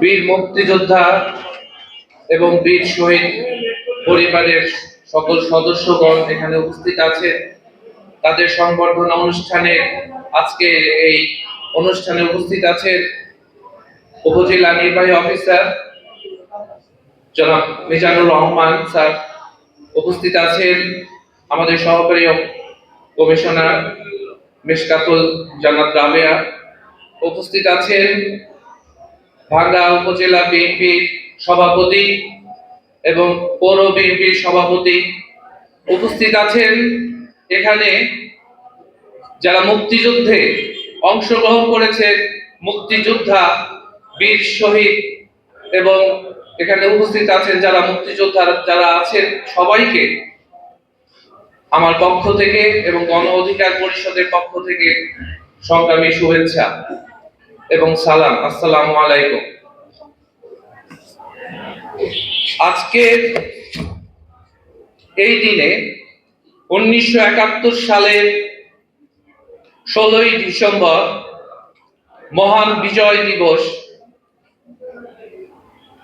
বীর মুক্তিযোদ্ধা এবং বীর শহীদ পরিবারের সকল সদস্যগণ এখানে উপস্থিত আছেন। তাদের সংবর্ধনা অনুষ্ঠানে আজকে এই অনুষ্ঠানে উপস্থিত আছেন উপজেলা নির্বাহী অফিসার জনাব মিজানুর রহমান স্যার। উপস্থিত আছেন আমাদের সহকারী কমিশনার মেশকাতুল জান্নাত রাবেয়া উপস্থিত আছেন ভাঙ্গা উপজেলা বিএনপির সভাপতি এবং পৌর বিএনপির সভাপতি উপস্থিত আছেন এখানে যারা মুক্তিযুদ্ধে অংশগ্রহণ করেছেন মুক্তিযোদ্ধা, বীর শহীদ এবং এখানে উপস্থিত আছেন যারা মুক্তিযোদ্ধা যারা আছেন সবাইকে আমার পক্ষ থেকে এবং গণ অধিকার পরিষদের পক্ষ থেকে সংগ্রামী শুভেচ্ছা এবং সালাম। আসসালামু আলাইকুম। আজকের এই দিনে উনিশশো একাত্তর সালের ষোলোই ডিসেম্বর মহান বিজয় দিবস।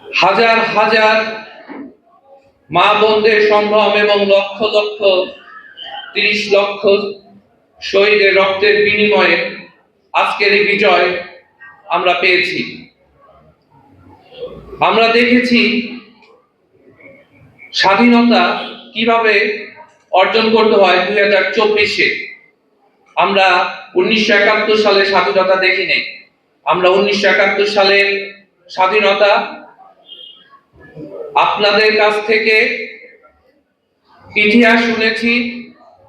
হাজার হাজার মা বোনদের সম্ভ্রম এবং লক্ষ লক্ষ তিরিশ লক্ষ শহীদের রক্তের বিনিময়ে আজকের এই বিজয় আমরা পেয়েছি। আমরা দেখেছি স্বাধীনতা কীভাবে অর্জন করতে হয় দুই হাজার চব্বিশে। আমরা উনিশশো একাত্তর সালে স্বাধীনতা দেখি নাই। আমরা উনিশশো একাত্তর সালের স্বাধীনতা আপনাদের কাছ থেকে ইতিহাস শুনেছি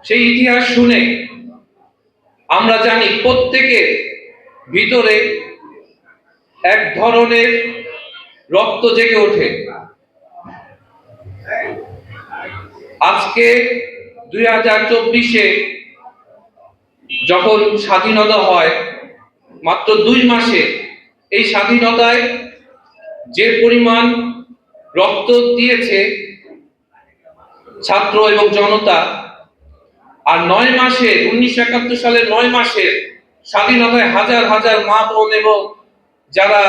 সেই ইতিহাস শুনে আমরা জানি প্রত্যেকের ভিতরে এক ধরনের রক্ত জেগে ওঠে। আজকে দুই হাজার চব্বিশে যখন স্বাধীনতা হয়, মাত্র দুই মাসে এই স্বাধীনতায় যে পরিমাণ রক্ত দিয়েছে ছাত্র এবং জনতা আর নয় মাসে উনিশশো একাত্তর সালের নয় মাসে স্বাধীনতায় হাজার হাজার মা বোন এবং যারা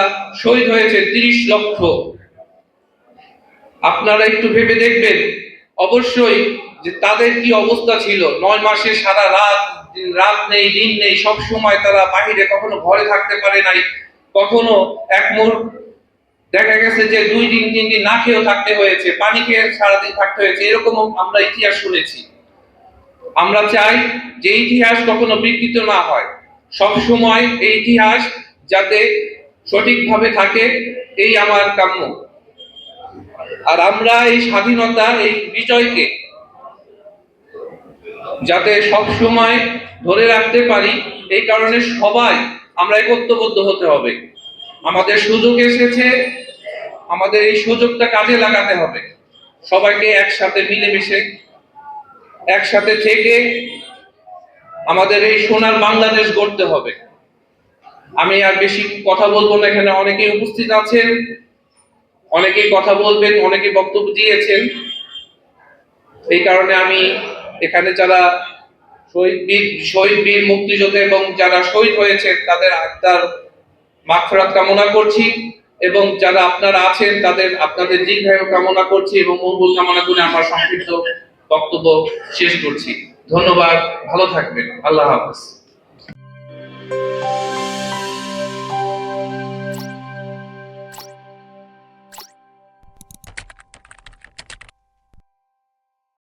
শহীদ হয়েছে তিরিশ লক্ষ। আপনারা একটু ভেবে দেখবেন, অবশ্যই যে তাদের কি অবস্থা ছিল। নয় মাসে সারা রাত রাত নেই, দিন নেই, সব সময় তারা বাহিরে কখনো ঘরে থাকতে পারে নাই। কখনো এক মুহূর্ত দেখা গেছে যে দুই দিন, তিন দিন না খেয়েও থাকতে হয়েছে, পানি খেয়ে সারাদিন থাকতে হয়েছে, এরকমও আমরা ইতিহাস শুনেছি। আমরা চাই যে ইতিহাস কখনো বিকৃত না হয়। সব সময় এই ইতিহাস যাতে সঠিকভাবে থাকে, এই আমার কাম্য। আর আমরা এই স্বাধীনতা, এই বিজয়কে যাতে সব সময় ধরে রাখতে পারি, এই কারণে সবাই আমরা একত্রবদ্ধ হতে হবে। আমাদের সুযোগ এসেছে, আমাদের এই সুযোগটা কাজে লাগাতে হবে। সবাইকে একসাথে মিলেমিশে একসাথে থেকে আমাদের এই সোনার বাংলাদেশ গড়তে হবে। আমি আর বেশি কথা বলব না, এখানে অনেকেই উপস্থিত আছেন, অনেকেই কথা বলবেন, অনেকেই বক্তব্য দিয়েছেন। এই কারণে আমি এখানে যারা শহীদ বীর শহীদ বীর, মুক্তিযোদ্ধা এবং যারা শহীদ হয়েছে তাদের আত্মার মাগফিরাত কামনা করছি এবং যারা আপনারা আছেন, তাদের, আপনাদের দীর্ঘায়ু কামনা করছি এবং মঙ্গল কামনা করে আমার সংক্ষিপ্ত বক্তব্য শেষ করছি। ধন্যবাদ ভালো থাকবেন। আল্লাহ হাফেজ।